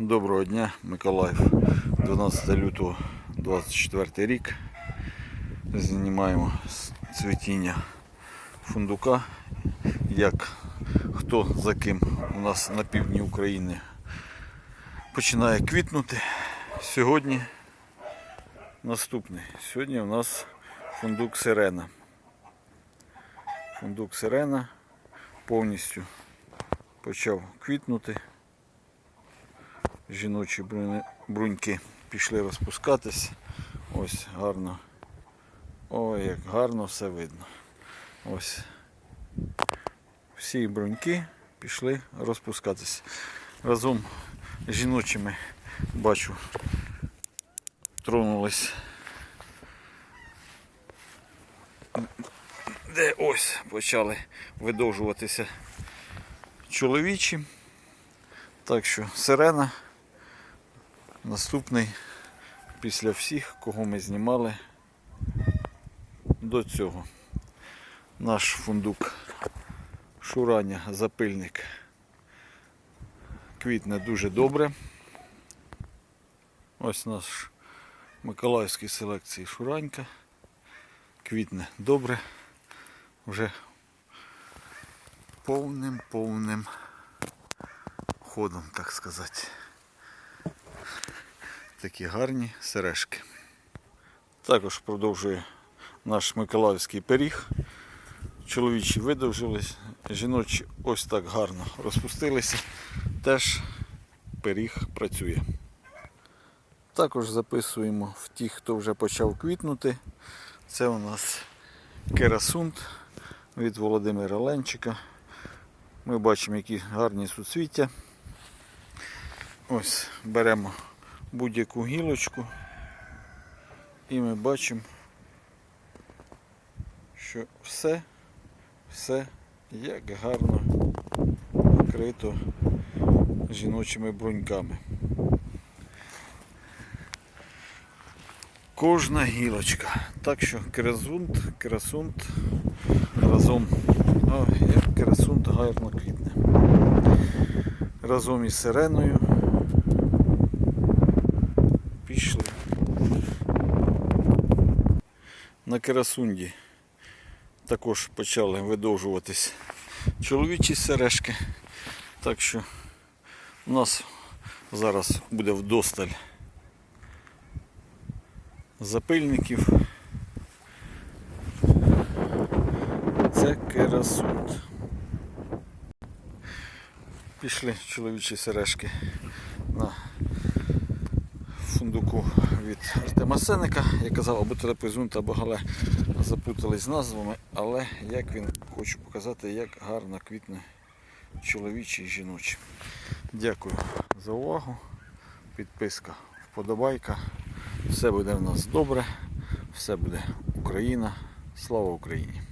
Доброго дня, Миколаїв. 12 лютого 24 рік. Знімаємо цвітіння фундука. Як хто за ким у нас на півдні України починає квітнути. Сьогодні наступний. Сьогодні у нас фундук сирена. Фундук сирена повністю почав квітнути жіночі бруньки пішли розпускатись. Ось гарно. Ой, як гарно все видно. Ось. Всі бруньки пішли розпускатись. Разом з жіночими бачу тронулись. Де ось почали видовжуватися чоловічі. Так що сирена наступний після всіх, кого ми знімали до цього. Наш фундук шурання запильник квітне дуже добре. Ось наш Миколаївський селекції шуранька. Квітне добре. Вже повним повним ходом, так сказати. Такі гарні сережки. Також продовжує наш Миколаївський пиріг. Чоловічі видовжились, жіночі ось так гарно розпустилися. Теж пиріг працює. Також записуємо в ті, хто вже почав квітнути. Це у нас керасунт від Володимира Ленчика. Ми бачимо, які гарні суцвіття. Ось беремо будь-яку гілочку і ми бачимо, що все, все як гарно вкрито жіночими бруньками. Кожна гілочка. Так що красунт, красунт разом. О, як красунт гарно квітне. Разом із сиреною пішли. На Керасунді також почали видовжуватись чоловічі сережки. Так що у нас зараз буде вдосталь запильників. Це керасунд. Пішли чоловічі сережки на фундуку від Артема Сеника. Я казав, або трапезунт, або гале запутались з назвами, але як він хочу показати, як гарно квітне чоловічий і жіночий. Дякую за увагу. Підписка, вподобайка. Все буде в нас добре, все буде Україна. Слава Україні!